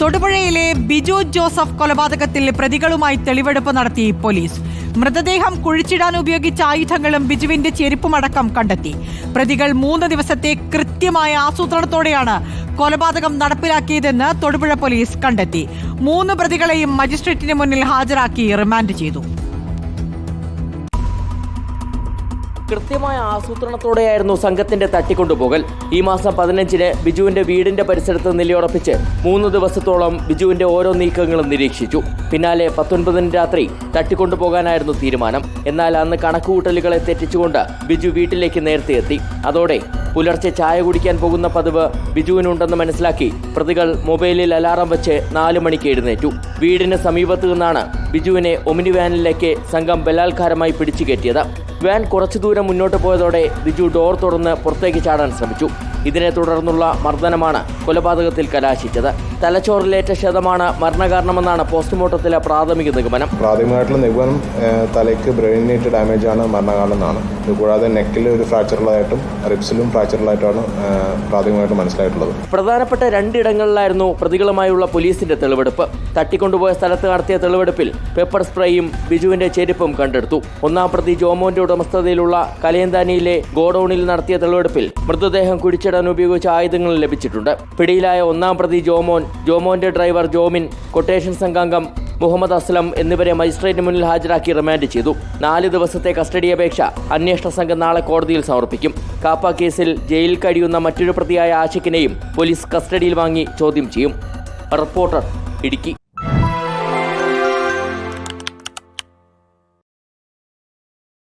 തൊടുപുഴയിലെ Biju Joseph കൊലപാതകത്തിൽ പ്രതികളുമായി തെളിവെടുപ്പ് നടത്തി പോലീസ്. മൃതദേഹം കുഴിച്ചിടാൻ ഉപയോഗിച്ച ആയുധങ്ങളും ബിജുവിന്റെ ചെരുപ്പുമടക്കം കണ്ടെത്തി. പ്രതികൾ മൂന്ന് ദിവസത്തെ കൃത്യമായ ആസൂത്രണത്തോടെയാണ് കൊലപാതകം നടപ്പിലാക്കിയതെന്ന് തൊടുപുഴ പോലീസ് കണ്ടെത്തി. മൂന്ന് പ്രതികളെയും മജിസ്ട്രേറ്റിന് മുന്നിൽ ഹാജരാക്കി റിമാൻഡ് ചെയ്തു. കൃത്യമായ ആസൂത്രണത്തോടെയായിരുന്നു സംഘത്തിന്റെ തട്ടിക്കൊണ്ടുപോകൽ. ഈ മാസം പതിനഞ്ചിന് ബിജുവിന്റെ വീടിന്റെ പരിസരത്ത് നിലയുറപ്പിച്ച് മൂന്ന് ദിവസത്തോളം ബിജുവിന്റെ ഓരോ നീക്കങ്ങളും നിരീക്ഷിച്ചു. പിന്നാലെ പത്തൊൻപതിന് രാത്രി തട്ടിക്കൊണ്ടുപോകാനായിരുന്നു തീരുമാനം. എന്നാൽ അന്ന് കണക്കുകൂട്ടലുകളെ തെറ്റിച്ചുകൊണ്ട് ബിജു വീട്ടിലേക്ക് നേരത്തെ എത്തി. അതോടെ പുലർച്ചെ ചായ കുടിക്കാൻ പോകുന്ന പതിവ് ബിജുവിനുണ്ടെന്ന് മനസ്സിലാക്കി പ്രതികൾ മൊബൈലിൽ അലാറം വെച്ച് നാലു മണിക്ക് എഴുന്നേറ്റു. വീടിന് സമീപത്തു നിന്നാണ് ബിജുവിനെ ഒമിനി വാനിലേക്ക് സംഘം ബലാത്കാരമായി പിടിച്ചു കയറ്റിയത്. വാൻ കുറച്ചു ദൂരം മുന്നോട്ട് പോയതോടെ ബിജു ഡോർ തുറന്ന് പുറത്തേക്ക് ചാടാൻ ശ്രമിച്ചു. ഇതിനെ തുടർന്നുള്ള മർദ്ദനമാണ് കൊലപാതകത്തിൽ കലാശിച്ചത്. തലച്ചോറിലേറ്റ ക്ഷതമാണ് മരണകാരണമെന്നാണ് പോസ്റ്റ്മോർട്ടത്തിലെ പ്രാഥമിക നിഗമനം. പ്രാഥമികമായിട്ടുള്ള നിഗമനം തലയ്ക്ക് ബ്രെയിനേറ്റ് ഡാമേജ് ആണ് മരണകാരണം എന്നാണ് കൂടാതെ നെക്കിൽ ഒരു ഫ്രാക്ചറുള്ളതായിട്ടും റിബ്സിലും ഫ്രാക്ചറുള്ളതായിട്ടാണ് പ്രാഥമികമായിട്ട് മനസ്സിലായിട്ടുള്ളത്. പ്രധാനപ്പെട്ട രണ്ടിടങ്ങളിലായിരുന്നു പ്രതികളുമായുള്ള പോലീസിന്റെ തെളിവെടുപ്പ്. തട്ടിക്കൊണ്ടുപോയ സ്ഥലത്ത് നടത്തിയ തെളിവെടുപ്പിൽ പെപ്പർ സ്പ്രേയും ബിജുവിന്റെ ചെരുപ്പും കണ്ടെടുത്തു. ഒന്നാം പ്രതി ജോമോന്റെ ഉടമസ്ഥതയിലുള്ള കലയന്താനിയിലെ ഗോഡൌണിൽ നടത്തിയ തെളിവെടുപ്പിൽ മൃതദേഹം കുഴിച്ചിടാൻ ഉപയോഗിച്ച ആയുധങ്ങൾ ലഭിച്ചിട്ടുണ്ട്. പിടിയിലായ ഒന്നാം പ്രതി ജോമോൻ ജോമോന്റെ ഡ്രൈവർ ജോമിൻ കൊട്ടേഷൻ സംഘാംഗം മുഹമ്മദ് അസ്ലം എന്നിവരെ മജിസ്ട്രേറ്റിന് മുന്നിൽ ഹാജരാക്കി റിമാൻഡ് ചെയ്തു. നാല് ദിവസത്തെ കസ്റ്റഡി അപേക്ഷ അന്വേഷണ സംഘം നാളെ കോടതിയിൽ സമർപ്പിക്കും. കാപ്പ കേസിൽ ജയിലിൽ കഴിയുന്ന മറ്റൊരു പ്രതിയായ ആഷിഖിനെയും പോലീസ് കസ്റ്റഡിയിൽ വാങ്ങി ചോദ്യം ചെയ്യും. റിപ്പോർട്ടർ ഇടുക്കി.